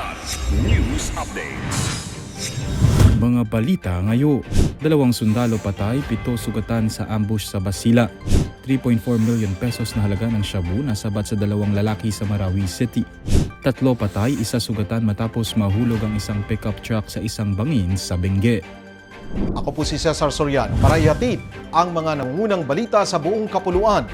Kidlat News Updates. Mga balita ngayon. Dalawang sundalo patay, pito sugatan sa ambush sa Basila. 3.4 million pesos na halaga ng shabu na sabat sa dalawang lalaki sa Marawi City. Tatlo patay, isa sugatan matapos mahulog ang isang pickup truck sa isang bangin sa Bengue. Ako po si Cesar Soriano para ihatid ang mga nangungunang balita sa buong kapuluan.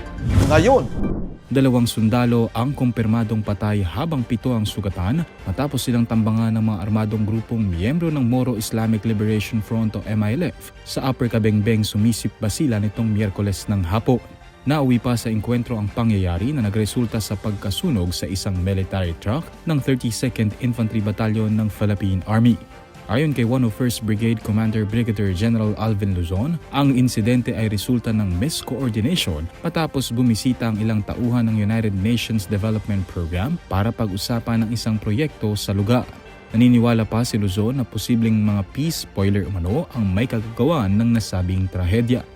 Ngayon, Dalawang sundalo ang kumpirmadong patay habang pito ang sugatan matapos silang tambangan ng mga armadong grupong miyembro ng Moro Islamic Liberation Front o MILF sa Upper Kabengbeng sumisip Basila nitong Miyerkules ng hapon. Nauwi pa sa engkwentro ang pangyayari na nagresulta sa pagkasunog sa isang military truck ng 32nd Infantry Battalion ng Philippine Army. Ayon kay 101st Brigade Commander Brigadier General Alvin Luzon, ang insidente ay resulta ng miscoordination matapos bumisita ang ilang tauhan ng United Nations Development Program para pag-usapan ng isang proyekto sa lugar. Naniniwala pa si Luzon na posibleng mga peace spoiler umano ang may kagagawan ng nasabing trahedya.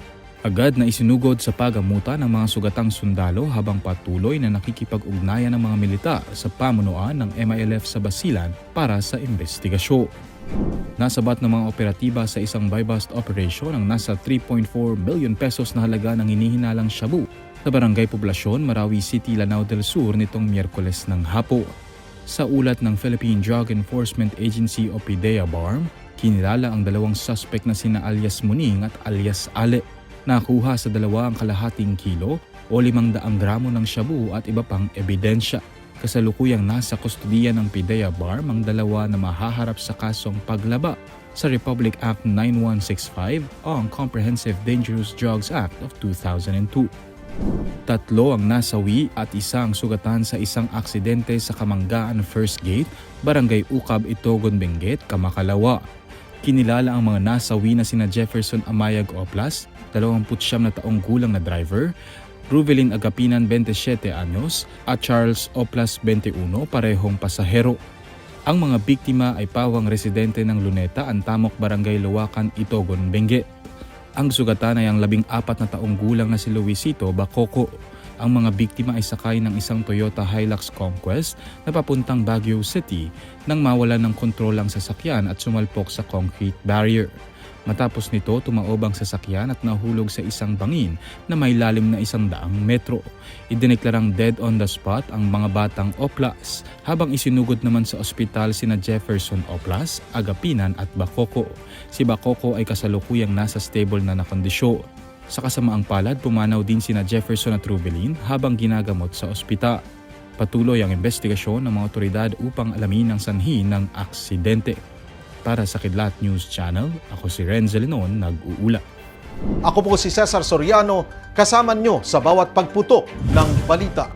Agad na isinugod sa pagamutan ng mga sugatang sundalo habang patuloy na nakikipag-ugnayan ng mga militar sa pamunuan ng MILF sa Basilan para sa investigasyon. Nasabat ng mga operatiba sa isang buy-bust operation ang nasa 3.4 million pesos na halaga ng hinihinalang shabu sa barangay poblasyon Marawi City, Lanao del Sur nitong Miyerkules ng hapo. Sa ulat ng Philippine Drug Enforcement Agency o PDEA BARM, kinilala ang dalawang suspect na sina alias Muning at alias Ale. Nakuha sa dalawa ang kalahating kilo o 500 gramo ng shabu at iba pang ebidensya. Kasalukuyang nasa kustudiya ng PIDEA BARM ang dalawa na mahaharap sa kasong paglaba sa Republic Act 9165 o ang Comprehensive Dangerous Drugs Act of 2002. Tatlo ang nasawi at isa ang sugatan sa isang aksidente sa Kamanggaan First Gate, Barangay Ukab, Itogon, Benguet, Kamakalawa. Kinilala ang mga nasawi na sina Jefferson Amayag Oplas, 29 na taong gulang na driver, Ruvelin Agapinan 27 anyos at Charles Oplas 21 parehong pasahero. Ang mga biktima ay pawang residente ng Luneta, Antamok, Barangay Luwakan, Itogon, Benguet. Ang sugatan ay ang labing apat na taong gulang na si Luisito Bakoko. Ang mga biktima ay sakay ng isang Toyota Hilux Conquest na papuntang Baguio City nang mawala ng kontrol ang sasakyan at sumalpok sa concrete barrier. Matapos nito, tumaob ang sasakyan at nahulog sa isang bangin na may lalim na isang daang metro. Idineklarang dead on the spot ang mga batang Oplas, habang isinugod naman sa ospital sina Jefferson Oplas, Agapinan at Bakoko. Si Bakoko ay kasalukuyang nasa stable na nakondisyon. Sa kasamaang palad, pumanaw din sina Jefferson at Ruvelin habang ginagamot sa ospital. Patuloy ang investigasyon ng mga otoridad upang alamin ang sanhi ng aksidente. Para sa Kidlat News Channel, ako si Renzo Lenon, nag-uula. ako po si Cesar Soriano, kasama nyo sa bawat pagputok ng balita.